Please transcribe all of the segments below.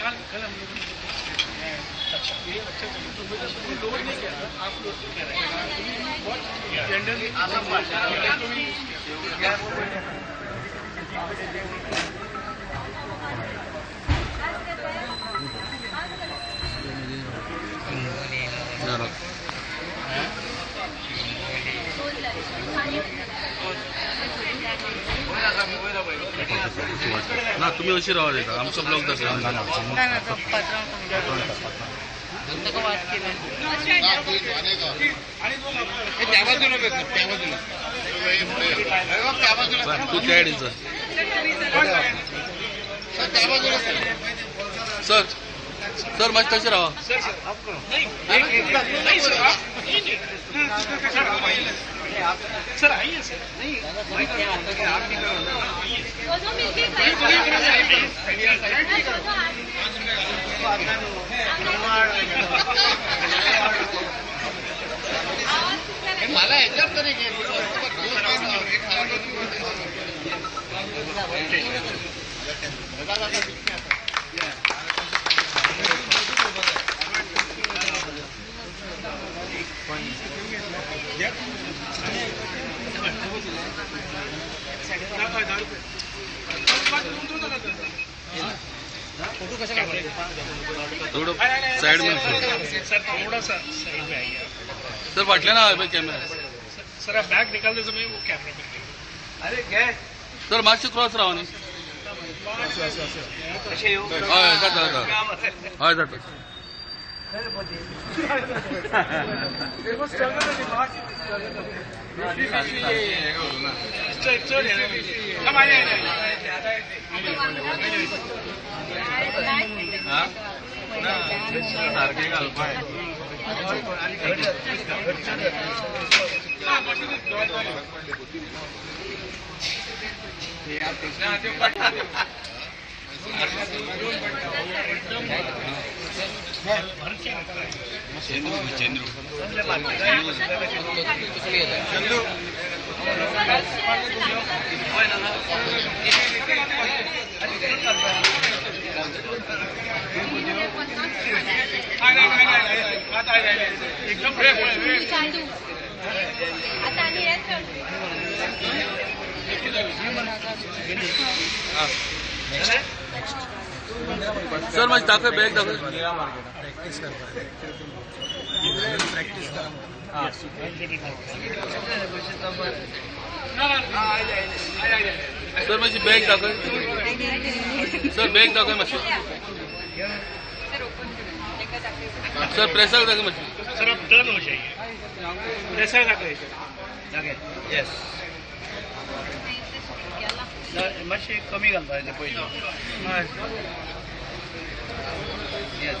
कल कल हम लोग अच्छा ये अच्छा चलिए लोड नहीं किया था आप लोग कह रहे हैं। बहुत जनरली ना तुम्ही अशी राहा देता आमचा ब्लॉग दाखवा ना ना तो त्या आयडीचा सर सर माझी कशी राहा सर सर आप आइए सर आइए सर दोनों मिलके करेंगे मला ह्याच्यात तरी घे. दहा रुपये थोडं साईडमध्ये सर थोड़ा सा साइड में आइए सर वाटलं ना भाई कॅमेरा सर आप बैग निकालते समय वो कैमरा में अरे घे सर मागची क्रॉस राहा नी कसे येऊ हय जाता जाता हय जाता चल चल हम आ जाए सारखे घालपाय एकदम फ्रेश चालू आता आणि यात सर माझी दाखव बॅग दाखव प्रॅक्टिस ना प्रॅक्टिस करा. सर माझी बॅग दाखव. सर बॅग दाखव मातशी सर प्रेसाक दाखव मातशी सर आप टर्न हो जाइए ऐसा दाखवायचं येस मातशे कमी घालता ते पयलीं येस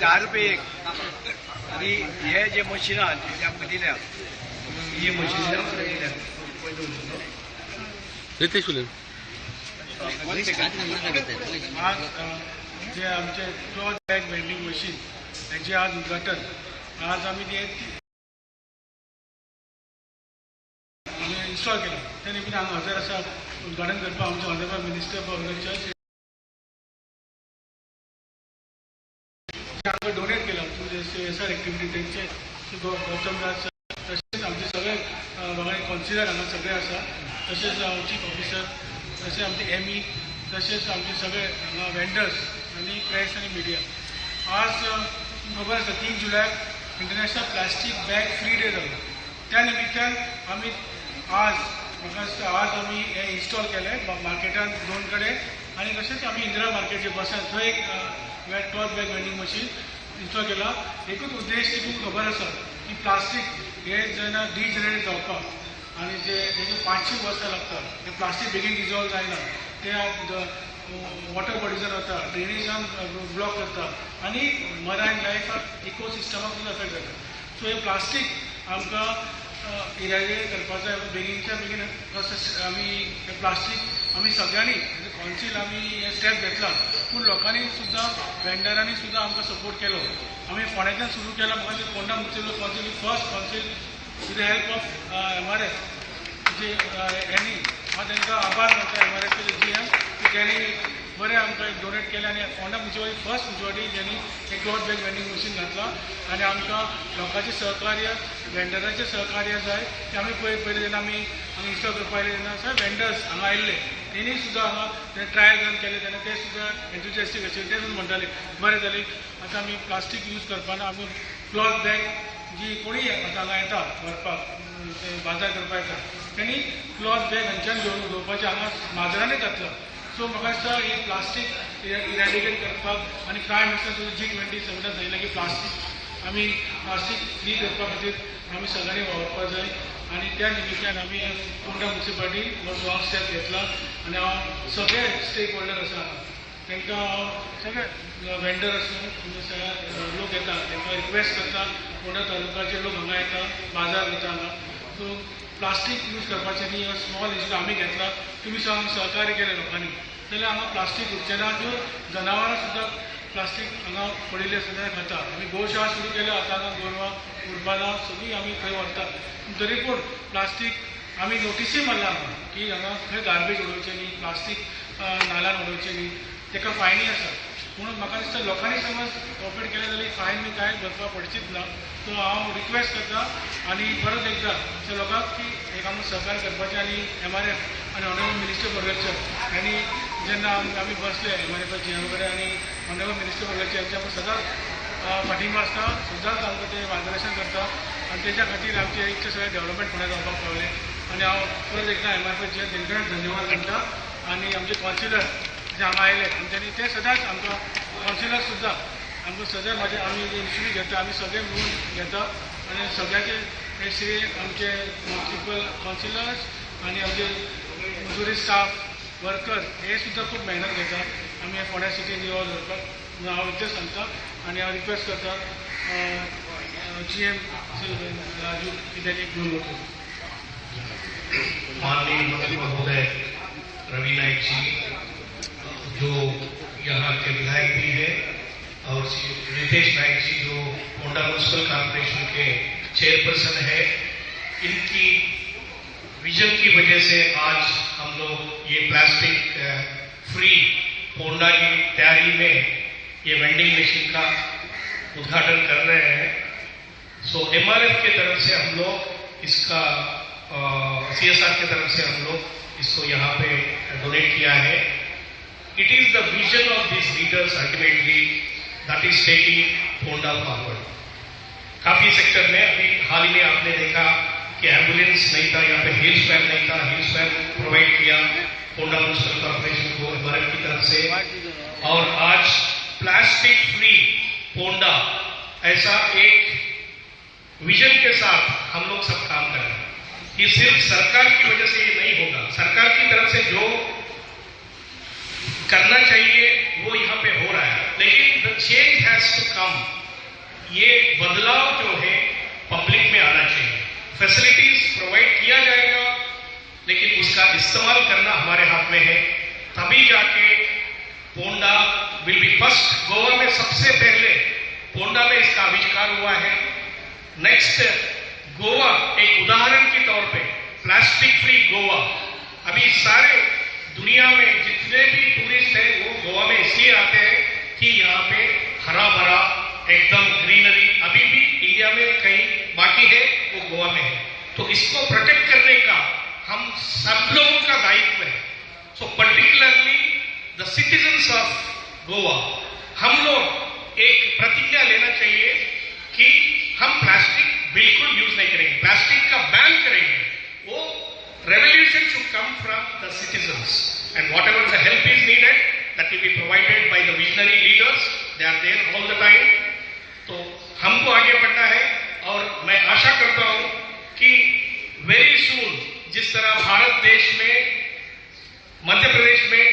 दहा रुपये एक. आणि हे जे मशीन ते आमकां दिल्या. ही मशीन आमकां दिल्या. रितेश आज जे आमचे क्लॉथ बॅग वेंडिंग मशीन त्याचे आज उद्घाटन. आज आम्ही ते इन्स्टॉल केलं. त्या निमित्त हांगा हजर आसा उद्घाटन करपाक आमचे ऑनरेबल मिनिस्टर फॉर एग्रीकल्चर आमकां डोनेट केलं म्हणजे एक्टिविटी तेंचे गौतम राज सर तशेंच आमचे सगळे बघा कॉन्सिलर हांगा सगळे आसा तशेंच चीफ ऑफिसर तशेंच आमचे एम ई तशेंच आमचे सगळे हांगा वेंडर्स आनी प्रेस आनी मिडिया आज खबर आसा तीन जुलयाक international plastic bag free day जालो त्या निमित्तान आमी आज म्हाका दिसता आज आमी हे इन्स्टॉल केले मार्केटान दोन कडेन आनी तशेंच आमी इंदिरा मार्केट जे बसात थंय एक cloth bag vending machine install केला एकूच उद्देश की तुमकां खबर आसा की प्लास्टीक हे जेन्ना डिजनरेट जावपाक आनी जे जेचे पांचशी वर्सां लागता हे प्लास्टीक बेगीन डिजॉल्व जायना ते वॉटर बॉडीजान वता ड्रेनेजान ब्लॉक करता. आनी मरायन लायफाक इकोसिस्टमाक सुद्दां अफेक्ट जाता सो हे प्लास्टीक आमकां इरेडिकेट करपाक जाय बेगीनच्या बेगीन आमी हे प्लास्टीक आमी सगळ्यांनी म्हणजे कॉन्सील आमी हे स्टेप घेतला. पूण लोकांनी सुद्दां वेंडरांनी सुद्दां आमकां सपोर्ट केलो. आमी फोंड्याच्यान सुरू केला. म्हाका ते Ponda municipal council first council with the help of M R S J यांनी हांव तांकां आभार मानता M R S G M की त्यांनी बरें आमकां डोनेट केलें आनी फोंडा मुन्सिपालिटी फर्स्ट मुन्सिपालिटी ज्यांनी एक गोट बॅग वेंडींग मशीन घातला आनी आमकां लोकांचें सहकार्य वेंडराचें सहकार्य जाय ते आमी पळय पयलीं जेन्ना आमी हांगा करपाक करपा तेन्ना सर वेंडर्स हांगा आयिल्ले तेणी सुद्दां हांगा ते ट्रायल रन केले तेन्ना ते सुद्दां एन्थुजियास्टीक आशिल्ले ते सुद्दां म्हणटाले बरें जालें आतां आमी प्लास्टीक यूज करपाना आमी क्लॉथ बॅग जी कोणीय आतां हांगा येता व्हरपाक बाजार करपाक येता तेणी क्लॉथ बॅग हांच्यान घेवन उडोवपाचें हांगा माजरांनी घातला. सो म्हाका दिसता ही प्लास्टीक इरेडिकेट करपाक आनी प्रायम मिनिस्टर सुद्दां जी ट्वेंटी सेवनाक सांगिल्लें की प्लास्टीक आमी प्लास्टीक फ्री करपा खातीर आमी सगळ्यांनी वावरपाक जाय आनी त्या निमित्यान आमी फोंडा म्युन्सिपाल्टी हो स्टेप घेतला आनी हांव सगळे स्टेक होल्डर आसा हांगा तांकां हांव सगळे वेंडर आसूं म्हणजे सगळ्या लोक येता तांकां रिक्वेस्ट करता फोंडा तालुकाचे लोक हांगा येता बाजार घेता हांगा सो प्लास्टीक यूज करपाचें न्ही स्मॉल इशू आमी घेतला. तुमी सांग सहकार्य केलें लोकांनी. जाल्यार हांगा प्लास्टीक उरचें ना जनावरां सुद्दां प्लास्टीक हांगा पडिल्ले सुद्दां खाता आमी गोशाळा सुरू केल्या आतां हांगा गोरवां उरपाना सगळीं आमी थंय व्हरता तरी पूण प्लास्टीक आमी नोटीसूय मारला हांगा की हांगा खंय गार्बेज उडोवचें न्ही प्लास्टीक नाल्यान उडोवचें न्ही. ताका फायनी आसा म्हणून म्हाका दिसता लोकांनी समज कॉपरेट केलें जाल्यार फायन बी कांय भरपाक पडचीच ना. सो हांव रिक्वेस्ट करता आनी परत एकदां त्या लोकांक की एक आमकां सहकार्य करपाचें आनी एम आर एफ आनी ऑनरेबल मिनिस्टर बर्गरचर आनी जेन्ना आम्ही आमी बसले एम आर वगैरे आणि कडेन आनी मिनिस्टर बर्गरचर यांचे सदांच पाठिंबा असता. सदांच आमकां ते मार्गदर्शन करता आनी तेच्या खातीर आमचे इतके सगळे डेव्हलपमेंट फुडें जावपाक पावले. आनी हांव परत एकदा एम आर पीचे तेंकां धन्यवाद करता आनी आमचे कॉन्सिलर जे हांगा आयले आनी ते सदांच आमकां कॉन्सिलर सुद्दां आमकां सगळे म्हाजे आमी इन्स्टिट्यूट घेता आमी सगळे मिळून घेता. आनी सगळ्याचे हे श्री आमचे म्युन्सिपल कॉन्सिलर्स आनी आमचे मजुरी स्टाफ वर्कर हे सुद्दां खूब मेहनत घेता आमी हे फोंड्या सिटीन निवळ हांव इतलें सांगता आनी रिक्वेस्ट करता जी एम राजू, की एक दोन लोक माननीय मंत्री महोदय, रवि नाइक जी जो यहाँ के विधायक भी हैं, और रितेश नाइक जी जो होंडा म्यूनसिपल कॉर्पोरेशन के चेयरपर्सन है, इनकी विजन की वजह से आज लोग ये प्लास्टिक फ्री होंडा की तैयारी में ये वेंडिंग मशीन का उद्घाटन कर रहे हैं। सो एमआरएफ के तरफ़ से हम लोग इसका सीएसआर के तरफ़ से हम लोग इसको यहाँ पे डोनेट किया है। It is the vision of this leaders ultimately that is taking Ponda forward काफ़ी सेक्टर में अभी हाल ही में आपने देखा कि एंबुलेंस नहीं था, यहाँ पे हिल्स वैन नहीं था हिल्स वैन प्रोवाइड किया होंडा म्यूनसिपल कॉर्पोरेशन को एमआरएफ की तरफ़ से। और आज प्लास्टिक फ्री होंडा ऐसा एक विजन के साथ हम लोग सब काम कर रहे हैं ये सिर्फ़ सरकार की वजह से ये नहीं होगा। सरकार की तरफ़ से जो करना चाहिए, वो यहाँ पे हो रहा है। लेकिन the change has to come ये बदलाव जो है पब्लिक में आना चाहिए फैसिलिटीज़ प्रोवाइड किया जाएगा, लेकिन उसका इस्तेमाल करना हमारे हाथ में है। तभी जाके Ponda will be first Goa में सबसे पहले पोंडा में इसका आविष्कार हुआ है। नेक्स्ट गोवा एक उदाहरण के तौर पे प्लास्टिक फ्री गोवा। अभी सारे दुनिया में जितने भी टूरिस्ट हैं, वो गोवा में इसलिए आते हैं एकदम ग्रीनरी अभी भी इंडिया में कहीं बाकी है, वो गोवा में है। तो इसको प्रोटेक्ट करने का हम सब लोगों का दायित्व है। So particularly the citizens of Goa हम लोग एक प्रतिज्ञा लेना चाहिए कि हम प्लास्टिक बिल्कुल यूज़ नहीं करेंगे। प्लास्टिक का बैन करेंगे। वो revolution should come from the citizens and whatever the help is needed that will be provided by the visionary leaders they are there all the time हमको आगे बढ़ना है और मैं आशा करता हूं कि वेरी सून जिस तरह भारत देश में मध्य प्रदेश में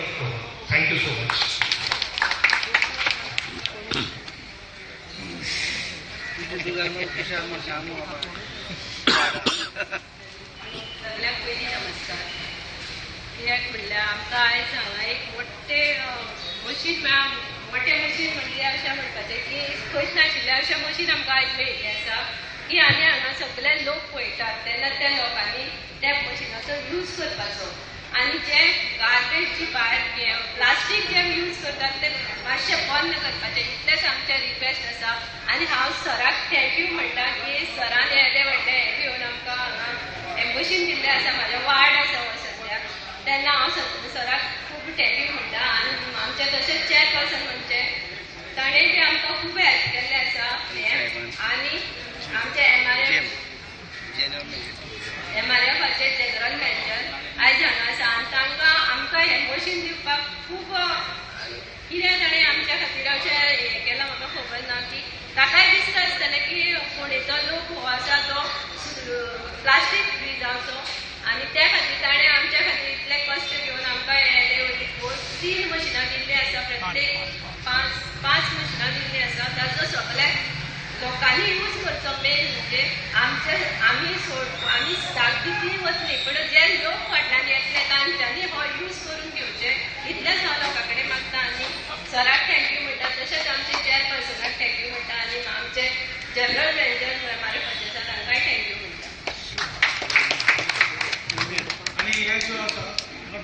थैंक यू सो मच कित्याक म्हणल्यार एक मशीन मेळा मोठें मशीन म्हणजे मशीन यूज़ करपाचो आनी जे गार्बेज जी भायर प्लास्टीक जे यूज करतात ते मातशें बंद करपाचें इतलेंच आमचें रिक्वेस्ट आसा आनी हांव सराक थँक्यू म्हणटा की सरान येदे व्हडलें हें घेवन आमकां हांगा मशीन दिल्लें आसा म्हाजो वार्ड आसा हो सद्याक तेन्ना हांव सराक खूब थँक्यू म्हणटा आनी आमचे तशेंच चॅरपर्सन म्हणजे ताणें बी आमकां खूब हेल्प केल्लें आसा हें आनी आमचे M R F M R एफाचे general manager आयज हांगा आसा आनी तांकां आमकां हें मशीन दिवपाक खूब कितें ताणें आमच्या खातीर अशें हें केलां म्हाका खबर ना की ताकाय दिसता आसतलें की फोंडेचो लोक हो आसा तो प्लास्टीक फ्री जावचो आनी त्या खातीर ताणें आमच्या खातीर इतले कश्ट घेवन आमकां दोन तीन मशिनां दिल्लीं आसा प्रत्येक पांच पांच मशिनां दिल्लीं आसा. ताचो सगळ्याक लोकांनी यूज करचो मेन म्हणजे आमचे आमी सोड आमी धाकटी ती पण जे लोक फाटल्यान येतले तांच्यांनी हो यूज करून घेवचे इतलेंच हांव लोकां कडेन मागता आनी सराक थँक्यू म्हणटा तशेंच आमचे चॅरपर्सनाक थँक्यू म्हणटा आनी आमचे जनरल मॅनेजर मारे आसा तांकांय थँक्यू म्हणटा आणि हे जो आसा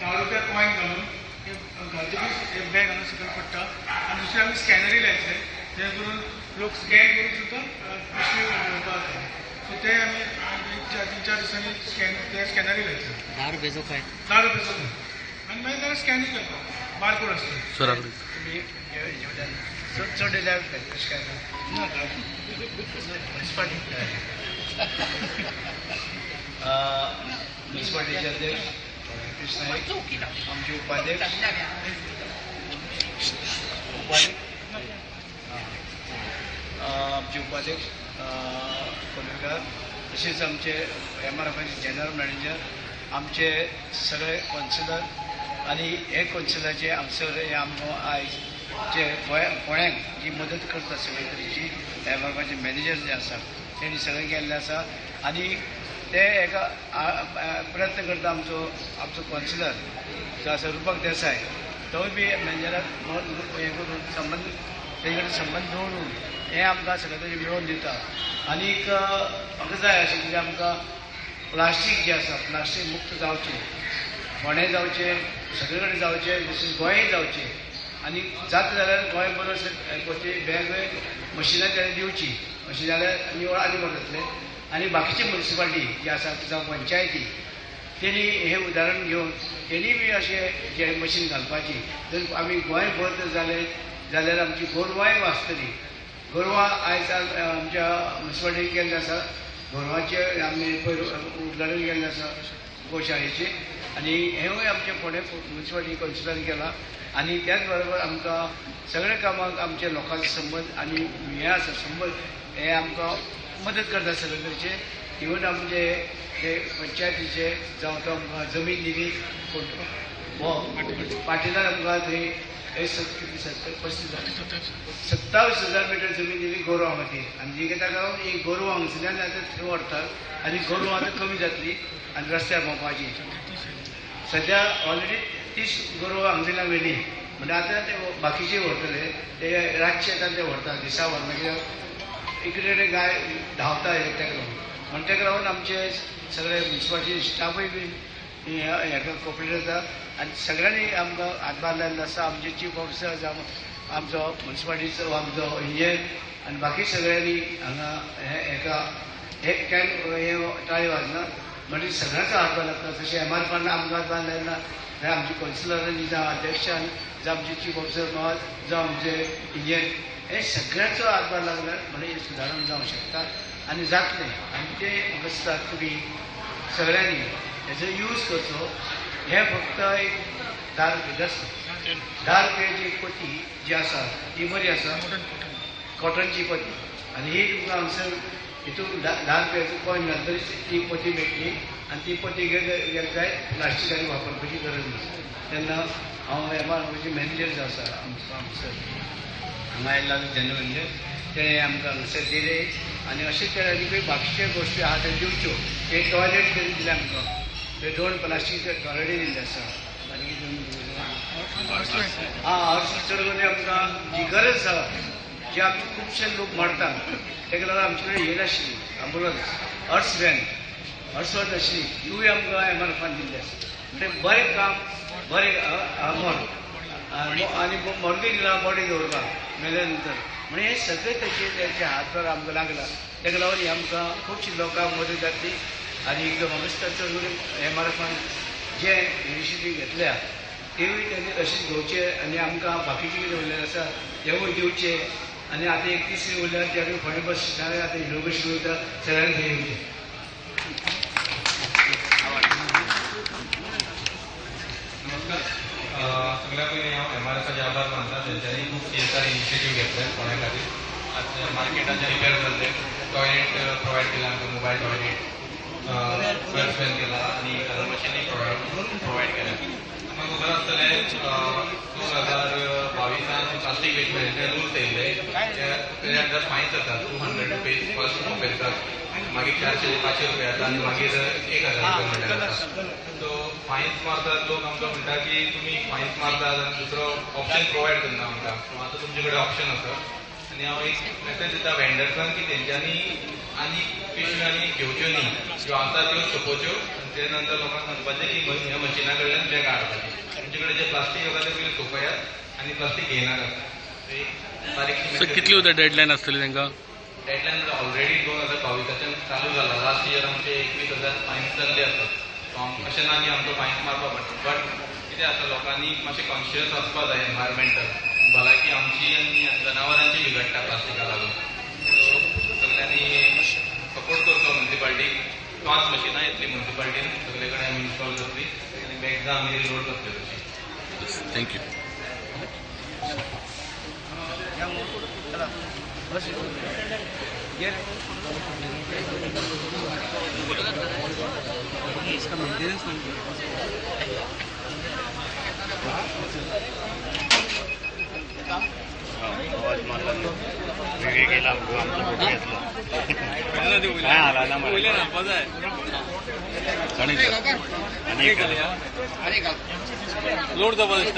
धा रुपया कॉयन घालून बॅग हांगा सकयल पडटा आनी दुसरें आमी स्कॅनरी लायतले जेणे करून लोक स्कॅन करून जाता सो ते आमी चार तीन चार दिसांनी स्कॅन ते स्कॅनरी लायतले धा रुपयाचो काय धा रुपयाचो आनी मागीर ताका स्कॅनिंग करता बारकोड आसता चड येयल्यार म्युन्सिपालिटीचे अध्यक्ष कृष्ण आमचे उपाध्यक्ष। उपाध्यक्ष दिवपाचे आमचे तशेंच आमचे एम आर एफाचे जनरल मॅनेजर आमचे सगळे कौन्सिलर आनी हे कौन्सिलराचे आमसर हे आमकां आयज जे गोंया गोंयांक जी मदत करता सगळे तरेची एम आर एफाचे मॅनेजर जे आसा तेणी सगळें केल्लें आसा आनी ते एका प्रयत्न करता आमचो आमचो कौन्सिलर जो आसा रुपक देसाय तोय बी मॅनेजराक हें हे करून संबंद तेजे कडेन संबंद दवरून हे आमकां सगळे तरी मेळोवन दिता. आनीक म्हाका जाय अशें कितें आमकां प्लास्टीक जें आसा प्लास्टीक मुक्त जावचें फोंडे जावचें सगळे कडेन जावचे तशेंच गोंय जावचें. आनी जाता जाल्यार गोंय बरोबर पोते वेगवेगळे मशिनां ताणें दिवची अशें जाल्यार निवळ आनी बरें जातलें आनी बाकीची मुन्सिपाल्टी जी आसा जावं पंचायती तेणी हे उदाहरण घेवन तेणी बी अशें जे मशीन घालपाची. जर आमी गोंयभर जर जाले जाल्यार आमची गोरवांय वाचतली गोरवां आयज काल आमच्या म्युन्सिपालिटीन केल्लें आसा गोरवांचे आमी पयर उद्घाटन केल्लें आसा गोशाळेचे. आनी हेवूय आमचे फोंडे म्युन्सिपालिटी कौन्सिलर केला. आनी त्याच बरोबर आमकां सगळे कामांक आमचे लोकांचो संबंद आनी हे आसा संबंद हे आमकां मदत करता सगळे तरेचे इवन आमचे हे पंचायतीचे जावं तो आमकां जमीन दिली हो आमकां थंय हे सत- किती सत्तर पस्तीस हजार सत्तावीस हजार मिटर जमीन दिली गोरवां खातीर आनी जी ताका लागून ही गोरवां हांगसरल्यान आतां थंय व्हरतात आनी गोरवां आतां कमी जातली आनी रस्त्यार भोंवपाची सध्या ऑलरेडी तीस गोरवां हांगसरल्यान व्हेली म्हणजे आतां ते बाकीचे व्हरतले ते रातचे येतात ते व्हरतात दिसा व्हरना कित्याक इकडे कडेन गाय धांवता हे ताका लागून ताका लागून आमचे सगळे म्युन्सिपालिटी स्टाफूय बी हेका कॉपरेट जाता आनी सगळ्यांनी आमकां हातभार लायल्लो आसा आमचे चीफ ऑफिसर जावं आमचो मुन्सिपालिटीचो आमचो इंजिनियर आनी बाकी सगळ्यांनी हांगा हे हेका हे कॅन हे टाळी वाजना म्हणजे सगळ्यांचो हातभार लागता तशें एम आर फांड आमकां हातभार लायना जाल्यार आमची कौन्सिलरांनी जावं अध्यक्षान जावं आमचे चीफ ऑफिसर महोद जावं आमचे इंजिनियर हे सगळ्यांचो हातभार लागल्यार म्हणजे हे सुदारण जावंक शकता आनी जातलें आनी ते म्हाका दिसता तुमी सगळ्यांनी हेजो यूज करचो हे फक्त एक धा रुपये आसा धा रुपयाची एक पती जी आसा ती बरी आसा कॉटनची पती आनी ही तुमकां हांगसर हितून धा धा रुपयाचो कॉइन घाल तरी ती पती मेळटली आनी ती पती गेले काय? प्लास्टिकाची वापरपाची गरज ना तेन्ना हांव एम आर मॅनेजर जो आसा आमचो हांगसर हांगा आयला जनरल मॅनेजर ते आमकां हांगसर दिले. आनी अशे तरेन बाकीचे गोश्टी आहा त्यो दिवच्यो ते टॉयलेट तरी दिले आमकां. ते दोन प्लास्टीक टॉयलेटी दिल्ले आसा दिल्ले? हा। हर्ष चड करून आमकां जी गरज आसा जे आमचे खुबशे लोक मरतात तेका लागून आमचे कडेन हे नाशिल्ली अँबुलन्स हर्स व्हॅन हर्सवत नाशिल्ली तिवूय आमकां एम आर एफान दिल्ली आसा म्हणजे बरें काम बरें अमोल आनी मर्दी दिला बॉडी दवरपाक मेल्या नंतर म्हणजे हे सगळे तशे तेचे हातभार आमकां लागला तेका लागून आमकां खुबशीं लोकांक मदत जातली आनी एकदम चड एम आर एफान जे इनिशिएटीव घेतल्या तेवूय त्यांनी तशीच घेवचे आनी आमकां बाकीचे कितें उरलेले आसा तेवूय दिवचे आनी आतां एक तिसरी उरल्या ते आमी फोंडे बस स्टँडार आतां इनोवेशन वयता सगळ्यांक थंय येवचे नमस्कार. सगळ्या पयलीं हांव एम आर एफाचे आभार मानता तेंच्यांनी खूब सी एस आर इनिशिएटीव घेतले फोण्या खातीर आतां मार्केटाचे रिपेर जाल्ले टॉयलेट प्रोवायड केला आमकां मोबायल टॉयलेट वेलफेअर केला आनी मशिनरी प्रोवायड केल्या म्हाका खबर आसतलें दोन हजार बावीसान प्लास्टीक वेस्ट मॅनेजमेंट रूल्स येयल्ले तेजे अंडर फायन्स आसा टू हंड्रेड रुपीज फर्स्ट ऑफेन्साक मागीर चारशे पांचशे रुपया जाता आनी मागीर एक हजार रुपया म्हणटा सो फायन्स मारतात लोक आमकां म्हणटा की तुमी फायन्स मारतात आनी दुसरो ऑप्शन प्रोवायड करना आमकां सो आतां तुमचे कडेन ऑप्शन आसा आनी हांव एक मॅसेज दिता वेंडर्सांक की तेंच्यांनी आनी पिशव्यो आनी घेवच्यो न्ही ज्यो आसा त्यो सोंपोवच्यो आनी ते नंतर लोकांक सांगपाचें की ह्या मशिना कडल्यान बॅग हाडपाची तुमचे कडेन जे प्लास्टीक आसा ते पयलीं सोंपयात आनी प्लास्टीक घेयनाकात कितली उद्या डेडलाईन आसतली तांकां डेडलाईन ऑलरेडी दोन हजार बावीसाच्यान चालू जाला लास्ट इयर आमचे एकवीस हजार फायन्स जाल्ले आसात अशें ना की आमकां फायन्स मारपा पडटा बट कितें आसा लोकांनी मातशें कॉन्शियस आसपा जाय एनवायरमेंटल आमची आनी जनावरांची बिगडटा प्लास्टिका लागून सो सगळ्यांनी सपोर्ट करचो म्युन्सिपाल्टीक पाँच मशिनां येतली म्युन्सिपाल्टीन सगळे कडेन आमी इन्स्टॉल करतली आनी बॅग्सां आमी रिलोड करतली तशी थँक्यू लोड जबरदस्त